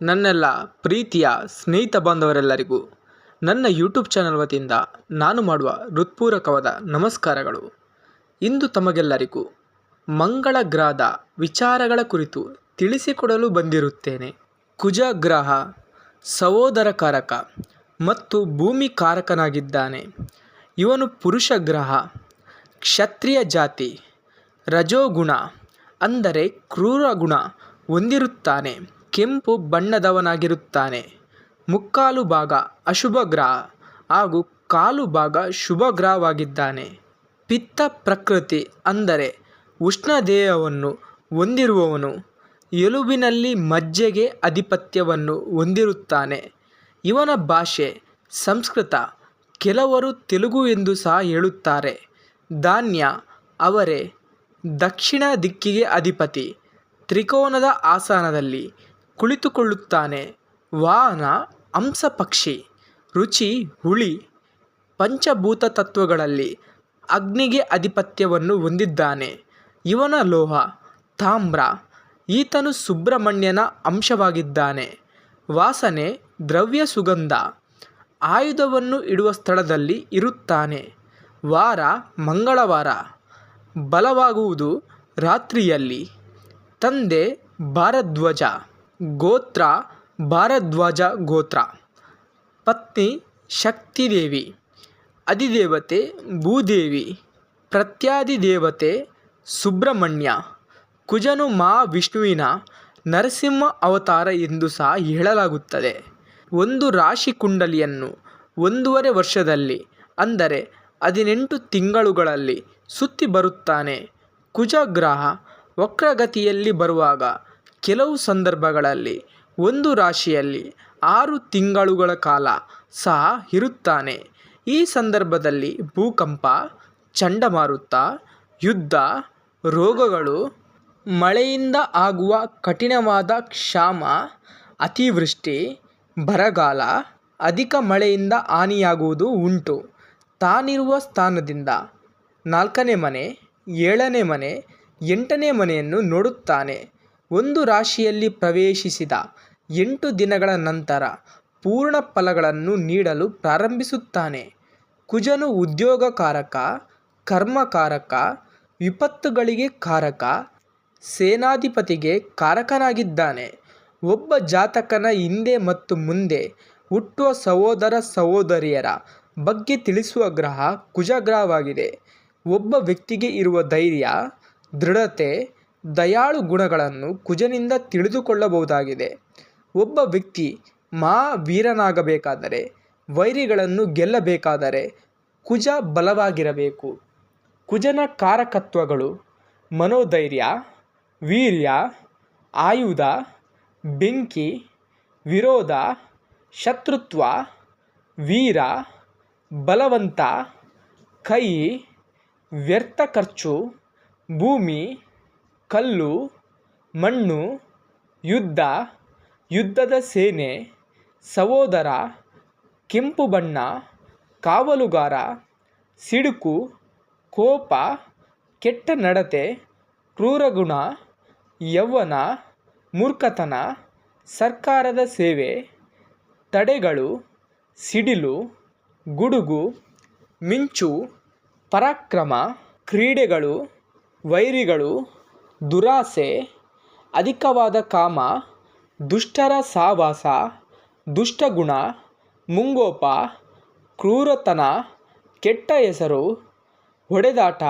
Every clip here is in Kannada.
ನನ್ನೆಲ್ಲ ಪ್ರೀತಿಯ ಸ್ನೇಹಿತ ಬಾಂಧವರೆಲ್ಲರಿಗೂ ನನ್ನ ಯೂಟ್ಯೂಬ್ ಚಾನಲ್ ವತಿಯಿಂದ ನಾನು ಮಾಡುವ ಹೃತ್ಪೂರ್ವಕವಾದ ನಮಸ್ಕಾರಗಳು. ಇಂದು ತಮಗೆಲ್ಲರಿಗೂ ಮಂಗಳ ಗ್ರಹದ ವಿಚಾರಗಳ ಕುರಿತು ತಿಳಿಸಿಕೊಡಲು ಬಂದಿರುತ್ತೇನೆ. ಕುಜ ಗ್ರಹ ಸಹೋದರ ಕಾರಕ ಮತ್ತು ಭೂಮಿ ಕಾರಕನಾಗಿದ್ದಾನೆ ಇವನು ಪುರುಷ ಗ್ರಹ ಕ್ಷತ್ರಿಯ ಜಾತಿ, ರಜೋಗುಣ, ಅಂದರೆ ಕ್ರೂರ ಗುಣ ಹೊಂದಿರುತ್ತಾನೆ. ಕೆಂಪು ಬಣ್ಣದವನಾಗಿರುತ್ತಾನೆ. ಮುಕ್ಕಾಲು ಭಾಗ ಅಶುಭ ಗ್ರಹ ಹಾಗೂ ಕಾಲು ಭಾಗ ಶುಭ ಗ್ರಹವಾಗಿದ್ದಾನೆ. ಪಿತ್ತ ಪ್ರಕೃತಿ ಅಂದರೆ ಉಷ್ಣದೇಹವನ್ನು ಹೊಂದಿರುವವನು, ಎಲುಬಿನಲ್ಲಿ ಮಜ್ಜೆಗೆ ಆಧಿಪತ್ಯವನ್ನು ಹೊಂದಿರುತ್ತಾನೆ. ಇವನ ಭಾಷೆ ಸಂಸ್ಕೃತ, ಕೆಲವರು ತೆಲುಗು ಎಂದು ಸಹ ಹೇಳುತ್ತಾರೆ. ಧಾನ್ಯ ಅವರೇ ದಕ್ಷಿಣ ದಿಕ್ಕಿಗೆ ಅಧಿಪತಿ, ತ್ರಿಕೋನದ ಆಸನದಲ್ಲಿ ಕುಳಿತುಕೊಳ್ಳುತ್ತಾನೆ. ವಾಹನ ಹಂಸ ಪಕ್ಷಿ, ರುಚಿ, ಹುಳಿ, ಪಂಚಭೂತ ತತ್ವಗಳಲ್ಲಿ ಅಗ್ನಿಗೆ ಅಧಿಪತ್ಯವನ್ನು ಹೊಂದಿದ್ದಾನೆ. ಇವನ ಲೋಹ, ತಾಮ್ರ, ಈತನು ಸುಬ್ರಹ್ಮಣ್ಯನ ಅಂಶವಾಗಿದ್ದಾನೆ. ವಾಸನೆ, ದ್ರವ್ಯ ಸುಗಂಧ, ಆಯುಧವನ್ನು ಇಡುವ ಸ್ಥಳದಲ್ಲಿ ಇರುತ್ತಾನೆ. ವಾರ, ಮಂಗಳವಾರ, ಬಲವಾಗುವುದು ರಾತ್ರಿಯಲ್ಲಿ. ತಂದೆ ಭಾರದ್ವಾಜ ಗೋತ್ರ, ಭಾರದ್ವಾಜ ಗೋತ್ರ. ಪತ್ನಿ ಶಕ್ತಿದೇವಿ. ಅಧಿದೇವತೆ ಭೂದೇವಿ. ಪ್ರತ್ಯಾದಿದೇವತೆ ಸುಬ್ರಹ್ಮಣ್ಯ. ಕುಜನು ಮಹಾವಿಷ್ಣುವಿನ ನರಸಿಂಹ ಅವತಾರ ಎಂದು ಸಹ ಹೇಳಲಾಗುತ್ತದೆ. ಒಂದು ರಾಶಿ ಕುಂಡಲಿಯನ್ನು ಒಂದೂವರೆ ವರ್ಷದಲ್ಲಿ, ಅಂದರೆ ಹದಿನೆಂಟು ತಿಂಗಳುಗಳಲ್ಲಿ ಸುತ್ತಿ ಬರುತ್ತಾನೆ. ಕುಜ ಗ್ರಹ ವಕ್ರಗತಿಯಲ್ಲಿ ಬರುವಾಗ ಕೆಲವು ಸಂದರ್ಭಗಳಲ್ಲಿ ಒಂದು ರಾಶಿಯಲ್ಲಿ ಆರು ತಿಂಗಳುಗಳ ಕಾಲ ಸಹ ಇರುತ್ತಾನೆ. ಈ ಸಂದರ್ಭದಲ್ಲಿ ಭೂಕಂಪ, ಚಂಡಮಾರುತ, ಯುದ್ಧ, ರೋಗಗಳು, ಮಳೆಯಿಂದ ಆಗುವ ಕಠಿಣವಾದ ಕ್ಷಾಮ, ಅತಿವೃಷ್ಟಿ, ಬರಗಾಲ, ಅಧಿಕ ಮಳೆಯಿಂದ ಹಾನಿಯಾಗುವುದು ಉಂಟು. ತಾನಿರುವ ಸ್ಥಾನದಿಂದ ನಾಲ್ಕನೇ ಮನೆ, ಏಳನೇ ಮನೆ, ಎಂಟನೇ ಮನೆಯನ್ನು ನೋಡುತ್ತಾನೆ. ಒಂದು ರಾಶಿಯಲ್ಲಿ ಪ್ರವೇಶಿಸಿದ ಎಂಟು ದಿನಗಳ ನಂತರ ಪೂರ್ಣ ಫಲಗಳನ್ನು ನೀಡಲು ಪ್ರಾರಂಭಿಸುತ್ತಾನೆ. ಕುಜನು ಉದ್ಯೋಗಕಾರಕ, ಕರ್ಮಕಾರಕ, ವಿಪತ್ತುಗಳಿಗೆ ಕಾರಕ, ಸೇನಾಧಿಪತಿಗೆ ಕಾರಕನಾಗಿದ್ದಾನೆ. ಒಬ್ಬ ಜಾತಕನ ಹಿಂದೆ ಮತ್ತು ಮುಂದೆ ಹುಟ್ಟುವ ಸಹೋದರ ಸಹೋದರಿಯರ ಬಗ್ಗೆ ತಿಳಿಸುವ ಗ್ರಹ ಕುಜಗ್ರಹವಾಗಿದೆ ಒಬ್ಬ ವ್ಯಕ್ತಿಗೆ ಇರುವ ಧೈರ್ಯ, ದೃಢತೆ ದಯಾಳು ಗುಣಗಳನ್ನು ಕುಜನಿಂದ ತಿಳಿದುಕೊಳ್ಳಬಹುದಾಗಿದೆ. ಒಬ್ಬ ವ್ಯಕ್ತಿ ಮಹಾವೀರನಾಗಬೇಕಾದರೆ, ವೈರಿಗಳನ್ನು ಗೆಲ್ಲಬೇಕಾದರೆ ಕುಜ ಬಲವಾಗಿರಬೇಕು. ಕುಜನ ಕಾರಕತ್ವಗಳು ಮನೋಧೈರ್ಯ, ವೀರ್ಯ, ಆಯುಧ, ಬೆಂಕಿ, ವಿರೋಧ, ಶತ್ರುತ್ವ, ವೀರ, ಬಲವಂತ, ಕೈ, ವ್ಯರ್ಥ ಖರ್ಚು, ಭೂಮಿ ಕಲ್ಲು, ಮಣ್ಣು, ಯುದ್ಧ, ಯುದ್ಧದ ಸೇನೆ, ಸಹೋದರ, ಕೆಂಪು ಬಣ್ಣ, ಕಾವಲುಗಾರ, ಸಿಡುಕು, ಕೋಪ, ಕೆಟ್ಟ ನಡತೆ ಕ್ರೂರಗುಣ ಯೌವನ ಮೂರ್ಖತನ, ಸರ್ಕಾರದ ಸೇವೆ, ತಡೆಗಳು, ಸಿಡಿಲು, ಗುಡುಗು, ಮಿಂಚು, ಪರಾಕ್ರಮ, ಕ್ರೀಡೆಗಳು, ವೈರಿಗಳು ದುರಾಸೆ, ಅಧಿಕವಾದ ಕಾಮ, ದುಷ್ಟರ ಸಹವಾಸ ದುಷ್ಟಗುಣ, ಮುಂಗೋಪ, ಕ್ರೂರತನ, ಕೆಟ್ಟ ಹೆಸರು, ಹೊಡೆದಾಟ,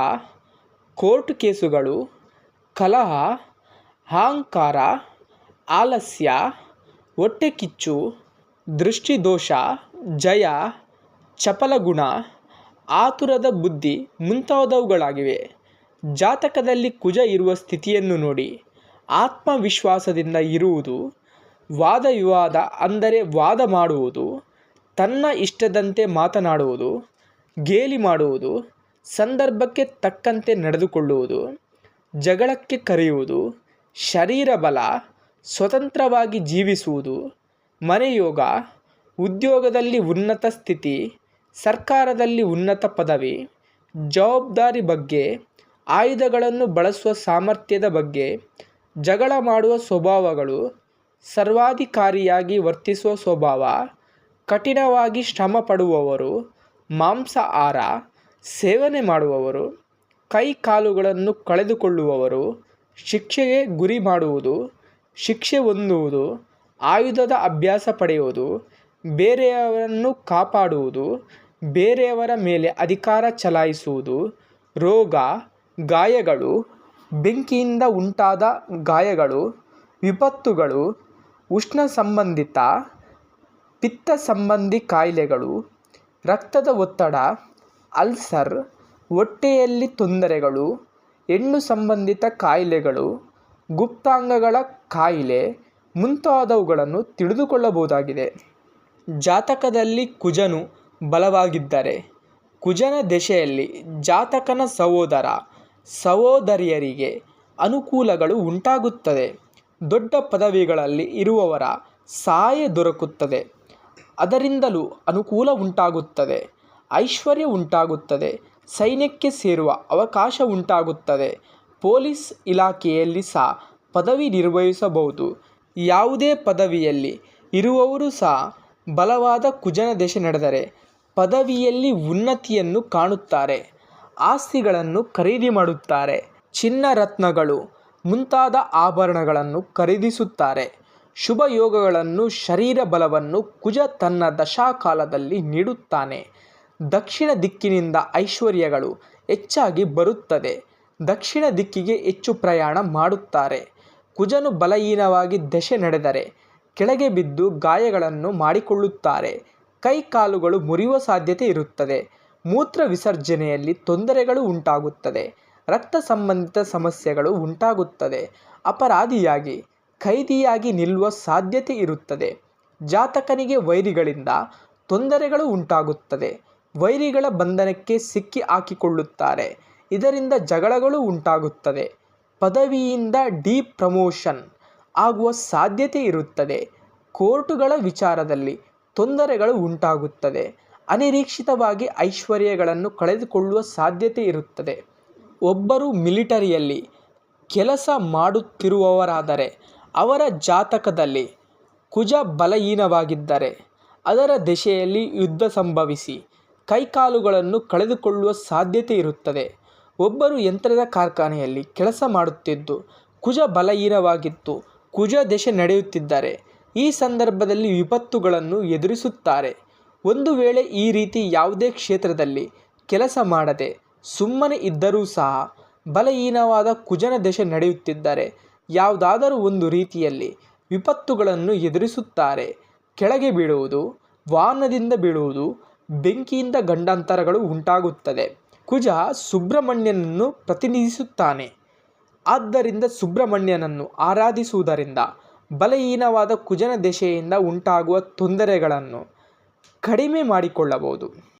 ಕೋರ್ಟ್ ಕೇಸುಗಳು, ಕಲಹ, ಅಹಂಕಾರ, ಆಲಸ್ಯ, ಹೊಟ್ಟೆಕಿಚ್ಚು, ದೃಷ್ಟಿದೋಷ, ಜಯ, ಚಪಲಗುಣ, ಆತುರದ ಬುದ್ಧಿ ಮುಂತಾದವುಗಳಾಗಿವೆ. ಜಾತಕದಲ್ಲಿ ಕುಜ ಇರುವ ಸ್ಥಿತಿಯನ್ನು ನೋಡಿ. ಆತ್ಮವಿಶ್ವಾಸದಿಂದ ಇರುವುದು ವಾದ ವಿವಾದ ಅಂದರೆ ವಾದ ಮಾಡುವುದು, ತನ್ನ ಇಷ್ಟದಂತೆ ಮಾತನಾಡುವುದು, ಗೇಲಿ ಮಾಡುವುದು, ಸಂದರ್ಭಕ್ಕೆ ತಕ್ಕಂತೆ ನಡೆದುಕೊಳ್ಳುವುದು, ಜಗಳಕ್ಕೆ ಕರೆಯುವುದು, ಶರೀರ ಬಲ, ಸ್ವತಂತ್ರವಾಗಿ ಜೀವಿಸುವುದು, ಮನೆಯೋಗ, ಉದ್ಯೋಗದಲ್ಲಿ ಉನ್ನತ ಸ್ಥಿತಿ, ಸರ್ಕಾರದಲ್ಲಿ ಉನ್ನತ ಪದವಿ, ಜವಾಬ್ದಾರಿ ಬಗ್ಗೆ ಆಯುಧಗಳನ್ನು ಬಳಸುವ ಸಾಮರ್ಥ್ಯದ ಬಗ್ಗೆ ಜಗಳ ಮಾಡುವ ಸ್ವಭಾವಗಳು ಸರ್ವಾಧಿಕಾರಿಯಾಗಿ ವರ್ತಿಸುವ ಸ್ವಭಾವ, ಕಠಿಣವಾಗಿ ಶ್ರಮ ಪಡುವವರು ಮಾಂಸಾಹಾರ ಸೇವನೆ ಮಾಡುವವರು, ಕೈ ಕಾಲುಗಳನ್ನು ಕಳೆದುಕೊಳ್ಳುವವರು, ಶಿಕ್ಷೆಗೆ ಗುರಿ ಮಾಡುವುದು, ಶಿಕ್ಷೆ ಹೊಂದುವುದು, ಆಯುಧದ ಅಭ್ಯಾಸ ಪಡೆಯುವುದು, ಬೇರೆಯವರನ್ನು ಕಾಪಾಡುವುದು, ಬೇರೆಯವರ ಮೇಲೆ ಅಧಿಕಾರ ಚಲಾಯಿಸುವುದು, ರೋಗ ಗಾಯಗಳು, ಬೆಂಕಿಯಿಂದ ಉಂಟಾದ ಗಾಯಗಳು, ವಿಪತ್ತುಗಳು ಉಷ್ಣ ಸಂಬಂಧಿತ ಪಿತ್ತ ಸಂಬಂಧಿ ಕಾಯಿಲೆಗಳು, ರಕ್ತದ ಒತ್ತಡ, ಅಲ್ಸರ್, ಹೊಟ್ಟೆಯಲ್ಲಿ ತೊಂದರೆಗಳು, ಹೆಣ್ಣು ಸಂಬಂಧಿತ ಕಾಯಿಲೆಗಳು, ಗುಪ್ತಾಂಗಗಳ ಕಾಯಿಲೆ ಮುಂತಾದವುಗಳನ್ನು ತಿಳಿದುಕೊಳ್ಳಬಹುದಾಗಿದೆ. ಜಾತಕದಲ್ಲಿ ಕುಜನು ಬಲವಾಗಿದ್ದರೆ, ಕುಜನ ದೆಸೆಯಲ್ಲಿ ಜಾತಕನ ಸಹೋದರ ಸಹೋದರಿಯರಿಗೆ ಅನುಕೂಲಗಳು ಉಂಟಾಗುತ್ತದೆ. ದೊಡ್ಡ ಪದವಿಗಳಲ್ಲಿ ಇರುವವರ ಸಹಾಯ ದೊರಕುತ್ತದೆ. ಅದರಿಂದಲೂ ಅನುಕೂಲ ಉಂಟಾಗುತ್ತದೆ. ಐಶ್ವರ್ಯ ಉಂಟಾಗುತ್ತದೆ. ಸೈನ್ಯಕ್ಕೆ ಸೇರುವ ಅವಕಾಶ ಉಂಟಾಗುತ್ತದೆ. ಪೊಲೀಸ್ ಇಲಾಖೆಯಲ್ಲಿ ಸಹ ಪದವಿ ನಿರ್ವಹಿಸಬಹುದು. ಯಾವುದೇ ಪದವಿಯಲ್ಲಿ ಇರುವವರು ಸಹ ಬಲವಾದ ಕುಜನ ದೇಶ ನಡೆದರೆ ಪದವಿಯಲ್ಲಿ ಉನ್ನತಿಯನ್ನು ಕಾಣುತ್ತಾರೆ. ಆಸ್ತಿಗಳನ್ನು ಖರೀದಿ ಮಾಡುತ್ತಾರೆ. ಚಿನ್ನ ರತ್ನಗಳು ಮುಂತಾದ ಆಭರಣಗಳನ್ನು ಖರೀದಿಸುತ್ತಾರೆ. ಶುಭ ಯೋಗಗಳನ್ನು ಶರೀರ ಬಲವನ್ನು ಕುಜ ತನ್ನ ದಶಾಕಾಲದಲ್ಲಿ ನೀಡುತ್ತಾನೆ. ದಕ್ಷಿಣ ದಿಕ್ಕಿನಿಂದ ಐಶ್ವರ್ಯಗಳು ಹೆಚ್ಚಾಗಿ ಬರುತ್ತದೆ. ದಕ್ಷಿಣ ದಿಕ್ಕಿಗೆ ಹೆಚ್ಚು ಪ್ರಯಾಣ ಮಾಡುತ್ತಾರೆ. ಕುಜನು ಬಲಹೀನವಾಗಿ ದೆಸೆ ನಡೆದರೆ ಕೆಳಗೆ ಬಿದ್ದು ಗಾಯಗಳನ್ನು ಮಾಡಿಕೊಳ್ಳುತ್ತಾರೆ. ಕೈ ಕಾಲುಗಳು ಮುರಿಯುವ ಸಾಧ್ಯತೆ ಇರುತ್ತದೆ. ಮೂತ್ರ ವಿಸರ್ಜನೆಯಲ್ಲಿ ತೊಂದರೆಗಳು ಉಂಟಾಗುತ್ತದೆ. ರಕ್ತ ಸಂಬಂಧಿತ ಸಮಸ್ಯೆಗಳು ಉಂಟಾಗುತ್ತದೆ. ಅಪರಾಧಿಯಾಗಿ, ಖೈದಿಯಾಗಿ ನಿಲ್ಲುವ ಸಾಧ್ಯತೆ ಇರುತ್ತದೆ. ಜಾತಕನಿಗೆ ವೈರಿಗಳಿಂದ ತೊಂದರೆಗಳು ಉಂಟಾಗುತ್ತದೆ. ವೈರಿಗಳ ಬಂಧನಕ್ಕೆ ಸಿಕ್ಕಿ ಹಾಕಿಕೊಳ್ಳುತ್ತಾರೆ. ಇದರಿಂದ ಜಗಳಗಳು ಉಂಟಾಗುತ್ತದೆ. ಪದವಿಯಿಂದ ಡಿ ಪ್ರಮೋಷನ್ ಆಗುವ ಸಾಧ್ಯತೆ ಇರುತ್ತದೆ. ಕೋರ್ಟುಗಳ ವಿಚಾರದಲ್ಲಿ ತೊಂದರೆಗಳು ಉಂಟಾಗುತ್ತದೆ. ಅನಿರೀಕ್ಷಿತವಾಗಿ ಐಶ್ವರ್ಯಗಳನ್ನು ಕಳೆದುಕೊಳ್ಳುವ ಸಾಧ್ಯತೆ ಇರುತ್ತದೆ. ಒಬ್ಬರು ಮಿಲಿಟರಿಯಲ್ಲಿ ಕೆಲಸ ಮಾಡುತ್ತಿರುವವರಾದರೆ ಅವರ ಜಾತಕದಲ್ಲಿ ಕುಜ ಬಲಹೀನವಾಗಿದ್ದರೆ ಅದರ ದೆಸೆಯಲ್ಲಿ ಯುದ್ಧ ಸಂಭವಿಸಿ ಕೈಕಾಲುಗಳನ್ನು ಕಳೆದುಕೊಳ್ಳುವ ಸಾಧ್ಯತೆ ಇರುತ್ತದೆ. ಒಬ್ಬರು ಯಂತ್ರದ ಕಾರ್ಖಾನೆಯಲ್ಲಿ ಕೆಲಸ ಮಾಡುತ್ತಿದ್ದು ಕುಜ ಬಲಹೀನವಾಗಿತ್ತು ಕುಜ ದೆಸೆ ನಡೆಯುತ್ತಿದ್ದರೆ ಈ ಸಂದರ್ಭದಲ್ಲಿ ವಿಪತ್ತುಗಳನ್ನು ಎದುರಿಸುತ್ತಾರೆ. ಒಂದು ವೇಳೆ ಈ ರೀತಿ ಯಾವುದೇ ಕ್ಷೇತ್ರದಲ್ಲಿ ಕೆಲಸ ಮಾಡದೆ ಸುಮ್ಮನೆ ಇದ್ದರೂ ಸಹ ಬಲಹೀನವಾದ ಕುಜನ ದೆಶೆ ನಡೆಯುತ್ತಿದ್ದರೆ ಯಾವುದಾದರೂ ಒಂದು ರೀತಿಯಲ್ಲಿ ವಿಪತ್ತುಗಳನ್ನು ಎದುರಿಸುತ್ತಾರೆ. ಕೆಳಗೆ ಬೀಳುವುದು, ವಾಹನದಿಂದ ಬೀಳುವುದು, ಬೆಂಕಿಯಿಂದ ಗಂಡಾಂತರಗಳು ಉಂಟಾಗುತ್ತದೆ. ಕುಜ ಸುಬ್ರಹ್ಮಣ್ಯನನ್ನು ಪ್ರತಿನಿಧಿಸುತ್ತಾನೆ. ಆದ್ದರಿಂದ ಸುಬ್ರಹ್ಮಣ್ಯನನ್ನು ಆರಾಧಿಸುವುದರಿಂದ ಬಲಹೀನವಾದ ಕುಜನ ದೆಸೆಯಿಂದ ಉಂಟಾಗುವ ತೊಂದರೆಗಳನ್ನು ಕಡಿಮೆ ಮಾಡಿಕೊಳ್ಳಬಹುದು.